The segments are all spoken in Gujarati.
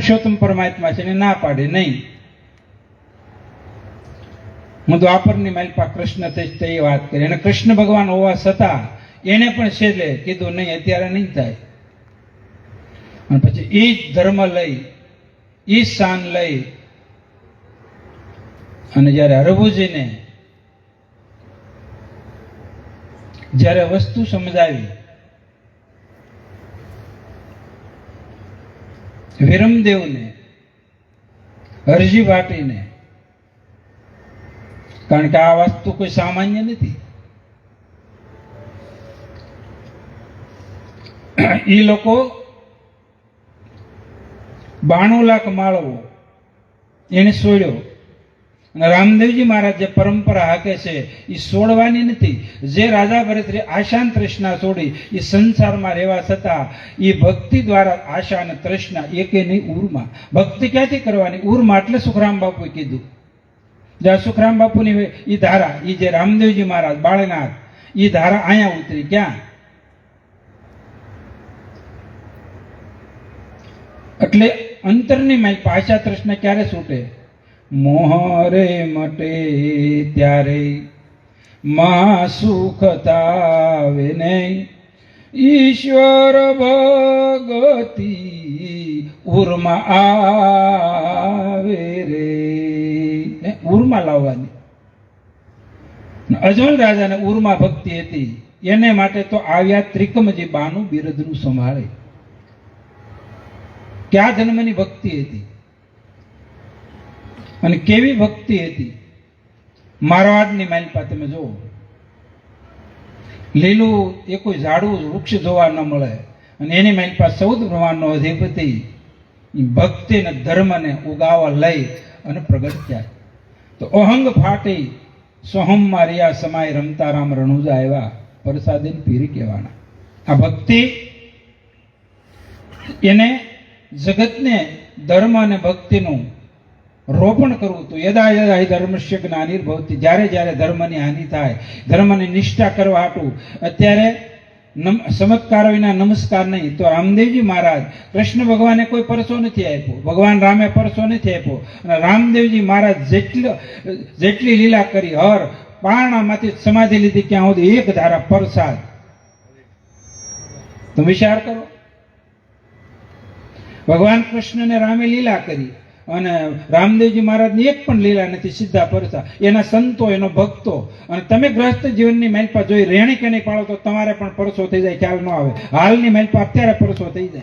પુરુષોત્તમ પરમાત્મા છે ના પાડે, નહીં. હું દ્વાપરની માલિપા કૃષ્ણ થઈ તે વાત કરી. અને કૃષ્ણ ભગવાન હોવા છતાં એને પણ છેલ્લે કીધું નહીં, અત્યારે નહીં થાય. અને પછી એ જ ધર્મ લઈ, એ શાન લઈ, અને જ્યારે હરભુજીને જ્યારે વસ્તુ સમજાવી વિરમદેવને હરજી વાટીને. કારણ કે આ વસ્તુ કોઈ સામાન્ય નથી. એ લોકો બાણું લાખ માળવો એને છોડ્યો અને રામદેવજી મહારાજ જે પરંપરા હાકે છે એ છોડવાની નથી. જે રાજા ભરતરી આશા તૃષ્ણા છોડી એ સંસારમાં રહેવા છતાં એ ભક્તિ દ્વારા આશા અને તૃષ્ણા એકે નહીં ઉરમાં ભક્તિ ક્યાંથી કરવાની? ઉરમાં એટલે સુખરામ બાપુએ કીધું. જ્યાં સુખરામ બાપુની એ ધારા એ જે રામદેવજી મહારાજ, બાળનાથ એ ધારા અહીંયા ઉતરી. ક્યાં? એટલે અંતરની માય પાછા તૃષ્ણ ક્યારે છૂટે? મોહરે મટે ત્યારે માં સુખ તાવે નહીં. ઈશ્વર ભગવતી ઉરમાં આવે રે. ઉર્મા લાવવાની. અજમલ રાજાને ઉરમાં ભક્તિ હતી. એને માટે તો આવ્યા ત્રિકમજી બાનું બિરદનું સંભાળે. કયા જન્મની ભક્તિ હતી? અને કેવી ભક્તિ હતી? મારવાડની માલિપા તમે જુઓ. લીલું એ કોઈ ઝાડું વૃક્ષ જોવા ન મળે. અને એની માલિપા સૌદ ભગવાનનો અધિપતિ ભક્તિને ધર્મને ઉગાવા લઈ અને પ્રગટ થયા તો અહંગ ફાટી સોહમ મારિયા સમાય રમતા રામ રણુજા આવ્યા. પરસાદીન પીરી કહેવાના. આ ભક્તિ એને જગતને ધર્મ અને ભક્તિનું રોપણ કરવું હતું યદા યદા ધર્મસ્ય જ્ઞાનિર્ભવતી જ્યારે જ્યારે ધર્મની હાનિ થાય, ધર્મની નિષ્ઠા કરવા હાટું, અત્યારે ચમત્કાર વિના નમસ્કાર નહીં. તો રામદેવજી મહારાજ, કૃષ્ણ ભગવાને કોઈ પરસો નથી આપ્યો. ભગવાન રામે પરસો નથી આપ્યો. અને રામદેવજી મહારાજ જેટલી જેટલી લીલા કરી, હર પારણામાંથી સમાધિ લીધી ક્યાં સુધી એક ધારા પરસાદ. તમે વિચાર કરો. ભગવાન કૃષ્ણને રામે લીલા કરી. અને રામદેવજી મહારાજની એક પણ લીલા નથી, સીધા પરસા. એના સંતો, એનો ભક્તો. અને તમે ગ્રસ્ત જીવનની મહેલપા જોઈ રહેણી કે નહીં પાડો તો તમારે પણ પરસો થઈ જાય ખ્યાલ ન આવે. હાલની માલપા અત્યારે પરસો થઈ જાય.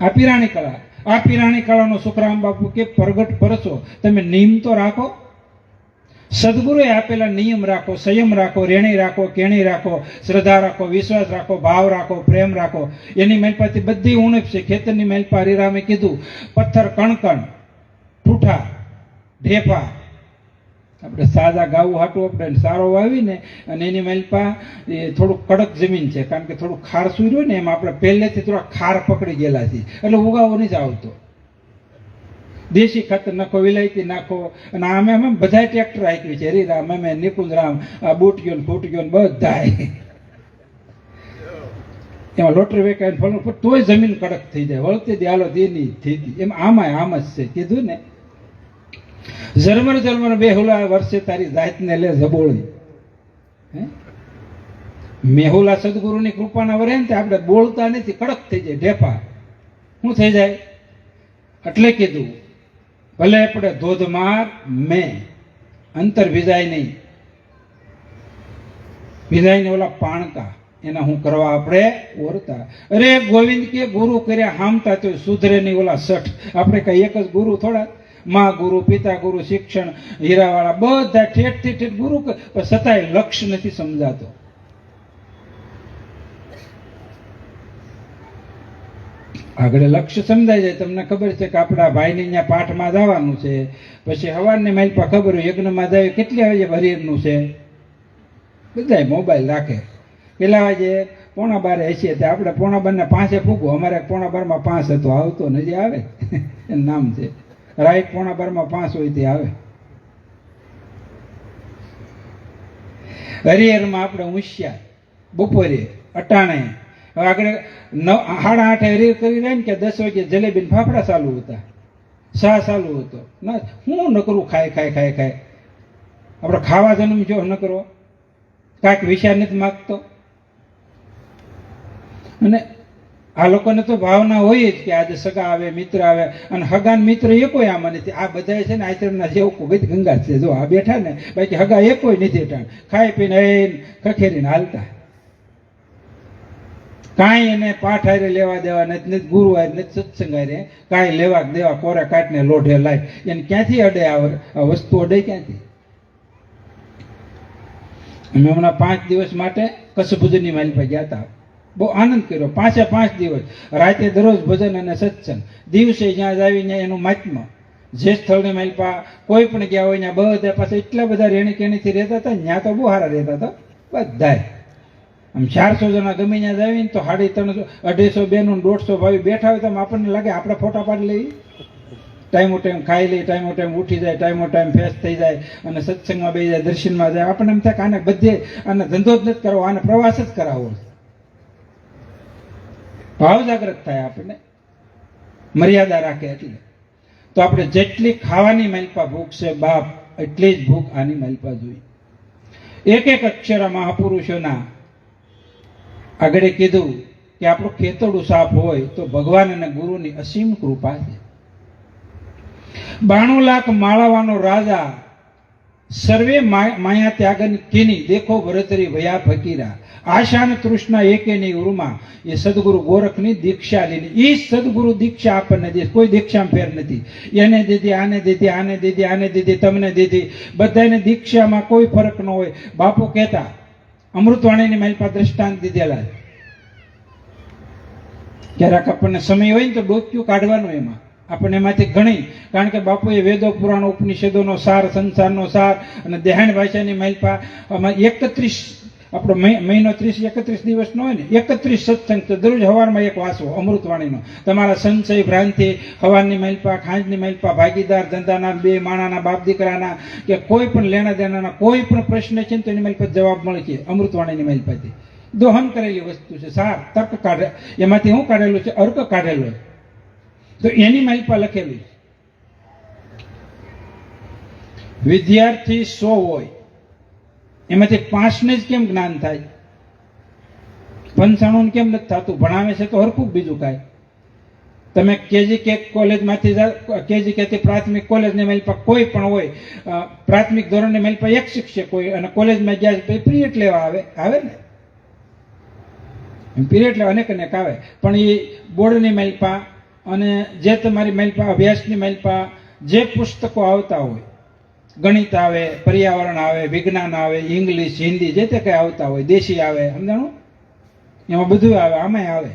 આ પીરાણી કળા. આ પીરાણી કળાનો સુખરામ બાપુ કે પ્રગટ પરસો. તમે નિયમ તો રાખો. સદગુરુએ આપેલા નિયમ રાખો, સંયમ રાખો, રેણી રાખો, કેણી રાખો, શ્રદ્ધા રાખો, વિશ્વાસ રાખો, ભાવ રાખો, પ્રેમ રાખો. એની મહેનપાથી બધી ઉણપ છે ખેતરની મહેનપા હરિરામે કીધું, પથ્થર, કણકણ ઠૂઠા ઢેફા. આપણે સાદા ગાવું હાટું આપણે સારો વાવીને અને એની મેલપા એ થોડુંક કડક જમીન છે. કારણ કે થોડું ખાર સૂર્યું ને એમાં આપણે પહેલેથી થોડા ખાર પકડી ગયેલા છીએ. એટલે ઉગાવો નહીં જ આવતો. દેશી ખાતર નાખો, વિલાયતી નાખો. અને આમે અમે બધા ટ્રેક્ટર આપ્યું છે. હરિરામ અમે નિકુંજરામ આ બોટિયો ને ફૂટિયો ને બધા એમાં લોટરી વેકાય ફળ તોય જમીન કડક થઈ જાય. વળતી દિયાલો દેની થતી એમ આમાં આમ જ છે. કીધું ને? ઝરમર ઝરમર બેહુલા વર્ષે તારી જાતને લે જબોળી હે? મેહુલા સદગુરુની કૃપાના વરે ને આપણે બોલતા નથી. કડક થઈ જાય. ઢેફા. શું થઈ જાય? એટલે કીધું ભલે આપણે ધોધમાર મેં. અંતર ભીજાય નહીં. વિજાય ને ઓલા પાણકા એના હું કરવા આપણે ઓરતા. અરે ગોવિંદ કે ગુરુ કર્યા હામતા તો સુધરે નહીં ઓલા સઠ આપણે કઈ એક જ ગુરુ થોડા? મા ગુરુ, પિતા ગુરુ, શિક્ષણ, હીરાવાળા, બધા ઠેઠ ઠેઠ ગુરુ પણ છતાંય લક્ષ્ય નથી સમજાતો. આગળ લક્ષ્ય સમજાય જાય, તમને ખબર છે કે આપણા ભાઈને અહીંયા પાઠમાં જવાનું છે. પછી હવાને માઇલ ખબર હોય, યજ્ઞમાં જાય, કેટલી વાગે હરિયરનું છે? બધાય મોબાઈલ રાખે. પેલા વાગે પોણા બારે હસીએ તે આપણે પોણા બારને પાંચે ફૂકવું અમારે પોણા બારમાં પાંચ હતો, આવતો નજી આવે. એનું નામ છે. રાઈટ પોણા બારમાં પાંચ હોય તે આવે. હરિહરમાં આપણે હોશિયાર બપોરે અટાણે આગળ નવ સાડા આઠે રીર કરી રહે ને કે દસ વાગે જલેબી ફાફડા ચાલુ હતા. શાહ ચાલુ હતો. ના, હું નકરું ખાય ખાય ખાય ખાય. આપણે ખાવા જન્મ જો ન કરવો? કાંઈક વિચાર નથી માગતો? અને આ લોકોને તો ભાવના હોય જ કે આજે સગા આવે, મિત્ર આવે, અને હગાન મિત્ર એ કોઈ આમાં નથી. આ બધા છે ને આચરણના જેવું કોઈ ગંગા છે. જો આ બેઠા ને, બાકી હગા એ કોઈ નથી ટાણ ખાઈ પીને ખખેરીને હાલતા. કાંઈ એને પાઠ હારે લેવા દેવા નથી નથી ગુરુ હારે નથી સત્સંગ હારે કાંઈ લેવા દેવા, કોરા કાઢને લોઢે લાય. એને ક્યાંથી અડે આ વસ્તુ અડે ક્યાંથી? અમે હમણાં પાંચ દિવસ માટે કચ્છભુજની માલી પાસે ગયા હતા. બહુ આનંદ કર્યો. પાંચે પાંચ દિવસ. રાતે દરરોજ ભજન અને સત્સંગ. દિવસે જ્યાં ત્યાં એનું મહાત્મા. જે સ્થળની માલપા કોઈ પણ ગયા હોય, ત્યાં બધા પાસે એટલા બધા રેણી કેણીથી રહેતા હતા, ત્યાં તો બહુ સારા રહેતા હતા. બધાય. આમ ચારસો જણા ગમે ત્યાં આવીને તો સાડી ત્રણસો, અઢીસો બેનું દોઢસો ભાવી બેઠા હોય તો આપણને લાગે આપણે ફોટા પાડી લઈએ. ટાઈમો ટાઈમ ખાઈ લઈએ, ટાઈમો ટાઈમ ઉઠી જાય, ટાઈમો ટાઈમ ફેસ થઈ જાય અને સત્સંગમાં બેસી જાય, દર્શનમાં જાય. આપણને એમ થાય કે આને બધે આને ધંધો જ નથી કરવો, આને પ્રવાસ જ કરાવવો. ભાવ જાગૃત થાય આપણને. મર્યાદા રાખે એટલે. તો આપણે જેટલી ખાવાની માલપા ભૂખ છે, બાપ, એટલી જ ભૂખ આની માલપા જોઈએ એક એક અક્ષર મહાપુરુષોના આગળ કીધું કે આપણું ખેતરડું સાફ હોય તો ભગવાન અને ગુરુની અસીમ કૃપા છે. બાણું લાખ માળાવાનો રાજા સર્વે માયા ત્યાગન કિની, દેખો ભરતરી ભયા ફકીરા. આશા ને તૃષ્ણા એકે ની ઉરુમાં. એ સદગુરુ ગોરખની દીક્ષા લીધી. એ સદગુરુ દીક્ષા આપણને દે. કોઈ દીક્ષામાં ફેર નથી. એને દીધી, આને દીધી આને દીધી આને દીધી, તમને દીધી. બધાને દીક્ષામાં કોઈ ફરક ન હોય. બાપુ કહેતા અમૃતવાણીની માલપા દ્રષ્ટાંત દીધેલા ક્યારેક આપણને સમય હોય ને તો ડોક્યું કાઢવાનું એમાં. આપણને એમાંથી ઘણી, કારણ કે બાપુએ વેદો, પુરાણો, ઉપનિષેદોનો સાર, સંસારનો સાર અને દેહાણ ભાષાની માલપા એકત્રીસ આપણો મહિ- મહિનો ત્રીસ, એકત્રીસ દિવસનો હોય ને, એકત્રીસ સત્સંગ તો દરરોજ હવારમાં એક વાંચવો અમૃતવાણીનો તમારા સંશય, ભ્રાંતિ, હવારની મહિલપા, ખાંજની મહિલપા, ભાગીદાર, ધંધાના બે માણાના, બાપ દીકરાના, કે કોઈ પણ લેણા દેણાના, કોઈ પણ પ્રશ્ન છે ને, તો એની માલપા જવાબ મળે છે અમૃતવાણીની મહિલપાથી. દોહન કરેલી વસ્તુ છે, સાર, તર્ક કાઢે, એમાંથી શું કાઢેલું છે, અર્ક કાઢેલો છે. તો એની મહિલપા લખેલી વિદ્યાર્થી સો હોય એમાંથી પાંચને જ કેમ જ્ઞાન થાય? પંચાણું કેમ નથી થતું? ભણાવે છે તો હરખું બીજું કાંઈ. તમે કેજી કે કોલેજમાંથી કેજી કે પ્રાથમિક કોલેજની મેલ પર કોઈ પણ હોય પ્રાથમિક ધોરણની મેલ પર એક શિક્ષક હોય અને કોલેજમાં ગયા પછી લેવા આવે આવે ને? પિરિયડ લેવા અનેક અનેક આવે. પણ એ બોર્ડની મેલપા અને જે તમારી મેલપા અભ્યાસની મેલપા જે પુસ્તકો આવતા હોય ગણિત આવે, પર્યાવરણ આવે, વિજ્ઞાન આવે, ઇંગ્લિશ, હિન્દી, જે તે કંઈ આવતા હોય, દેશી આવે સમજાણું એમાં બધું આવે, આમાંય આવે.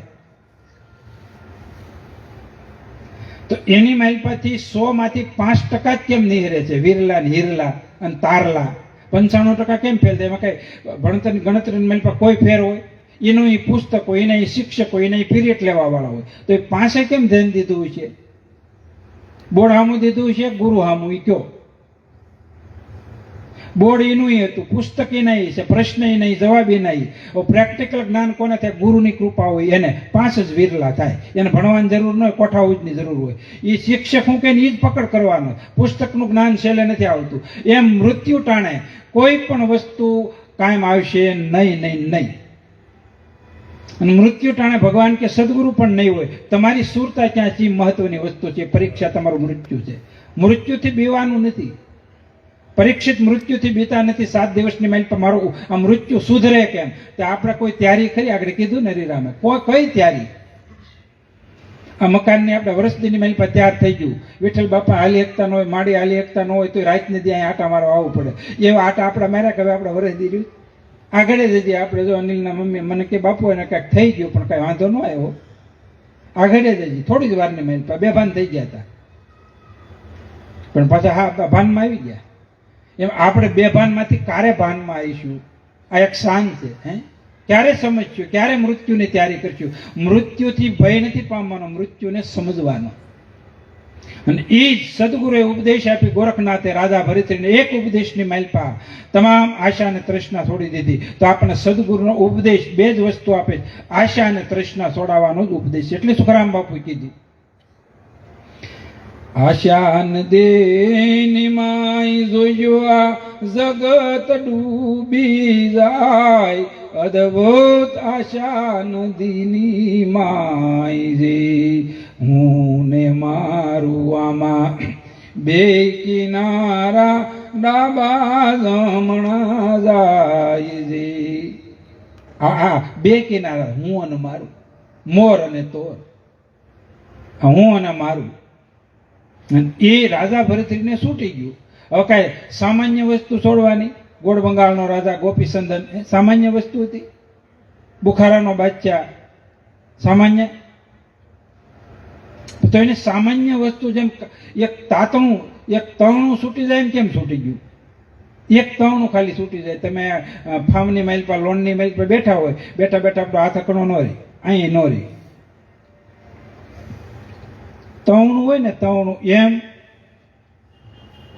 તો એની માલપાથી સો માંથી પાંચ ટકા જ કેમ નિહરે છે? વિરલા હિરલા અને તારલા. પંચાણું ટકા કેમ ફેલ થાય? એમાં કઈ ભણતરની ગણતરીની માલપા કોઈ ફેર હોય? એનું એ પુસ્તકો, એના એ શિક્ષકો, એના એ પીરિયડ લેવા વાળા હોય. તો એ પાસે કેમ ધ્યાન દીધું છે? બોર્ડ હામું દીધું છે, ગુરુ હામું એ કયો? બોર્ડ એનું હતું, પુસ્તક એ નહીં છે, પ્રશ્ન એ નહીં, જવાબ એ નહીં. પ્રેક્ટિકલ જ્ઞાન કોને થાય? ગુરુની કૃપા હોય, એને પાંચ જ વિરલા થાય. એને ભણવાની જરૂર ન હોય કોઠા ઉજની જરૂર હોય. એ શિક્ષક હું કે એ જ પકડ કરવાનો. પુસ્તકનું જ્ઞાન છેલ્લે નથી આવતું. એમ મૃત્યુ ટાણે કોઈ પણ વસ્તુ કાયમ આવશે નહીં નહીં નહીં. અને મૃત્યુ ટાણે ભગવાન કે સદગુરુ પણ નહીં હોય. તમારી સુરતા ક્યાં છે મહત્વની વસ્તુ છે? પરીક્ષા તમારું મૃત્યુ છે. મૃત્યુથી બીવાનું નથી. પરીક્ષિત મૃત્યુથી બીતા નથી, સાત દિવસની માઇલ પર મારું આ મૃત્યુ સુધરે કેમ? તો આપણે કોઈ તૈયારી કરી આગળ કીધું ને રીરામે. કોઈ કઈ તૈયારી? આ મકાનની આપણે વર્ષદીની મહેલ પર તૈયાર થઈ ગયું. વિઠ્ઠલ બાપા હાલી એકતા ન હોય, માડી હાલી એકતા ન હોય, તો રાતને દી આટા મારવા આવવું પડે. એવા આટા આપણા માર્યા કે હવે આપણે વર્ષ દીધું આગળ જ જઈએ આપણે જો અનિલના મમ્મી મને કે, બાપુ, એને કાંઈક થઈ ગયું, પણ કાંઈ વાંધો ન આવ્યો આગળ જ થોડી જ વારની મહેલ પર બે ભાન થઈ ગયા હતા. પણ પાછા હા, ભાનમાં આવી ગયા. એમ આપણે બે ભાનમાંથી ક્યારે ભાનમાં આવીશું. આ એક શાન છે, હે? ક્યારે સમજશું? ક્યારે મૃત્યુને તૈયારી કરશું? મૃત્યુથી ભય નથી પામવાનો, મૃત્યુને સમજવાનો. અને એ જ સદગુરુએ ઉપદેશ આપી ગોરખનાથે રાધા ભરિત્રીને એક ઉપદેશની માલપા. તમામ આશા અને તૃષ્ણા છોડી દીધી. તો આપણને સદગુરુનો ઉપદેશ બે જ વસ્તુ આપે આશા અને તૃષ્ણા છોડાવવાનો જ ઉપદેશ. એટલે સુખરામ બાપુ કીધી. આશાન દેની માય જોયો આ જગત ડૂબી જાય. અદભુત આશાન દીની માય જે હું ને મારું આમાં બે કિનારા ડાબા જમણા જાય જે. હા બે કિનારા હું અને મારું. મોર અને તોર. હા, અને મારું. એ રાજા ભરતરીને છૂટી ગયું. હવે કાંઈ સામાન્ય વસ્તુ છોડવાની? ગોળ બંગાળનો રાજા ગોપીચંદન એ સામાન્ય વસ્તુ હતી? બુખારાનો બાદશાહ, સામાન્ય? તો એને સામાન્ય વસ્તુ જેમ એક તાતણું, એક તણું છૂટી જાય એમ કેમ છૂટી ગયું? એક તણું ખાલી છૂટી જાય. તમે ફામની માઇલ પર, લોનની માઇલ પર બેઠા હોય, બેઠા બેઠા આપણો હાથ અકડો ન રહે. અહીં ન રહે. તવણું હોય ને તવણું એમ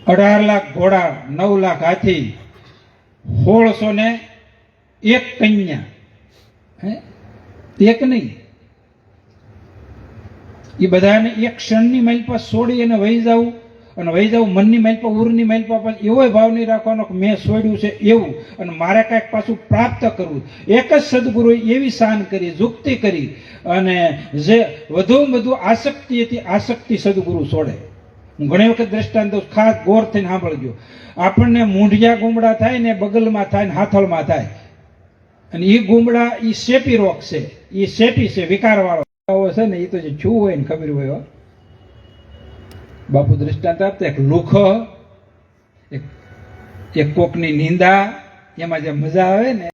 અઢાર લાખ ઘોડા, નવ લાખ હાથી, સોળસો ને એક કન્યા. હે? એક નહીં. એ બધાને એક ક્ષણની માઇલ પર છોડી અને વહી જવું અને વહી જવું મનની પર ઉરની પર, પણ એવો ભાવ નહીં રાખવાનો કે મેં છોડ્યું છે એવું. અને મારે કાંઈક પાછું પ્રાપ્ત કરવું. એક જ સદગુરુએ એવી શાન કરી જુક્તિ કરી. અને જે વધુમાં વધુ આસક્તિ હતી, આસક્તિ સદગુરુ છોડે હું ઘણી વખત દ્રષ્ટાંત ખાસ ગોર થઈને સાંભળજો. આપણને મૂંઢિયા ગુમડા થાય ને બગલમાં થાય ને હાથળમાં થાય. અને એ ગુમડા એ શેપી રોગ છે. એ શેપી છે, વિકારવાળો. છે ને એ તો જે છું હોય ને ખબર હોય. બાપુ દ્રષ્ટાંત આપતા એક લુખ એક કોકની નિંદા એમાં જે મજા આવે ને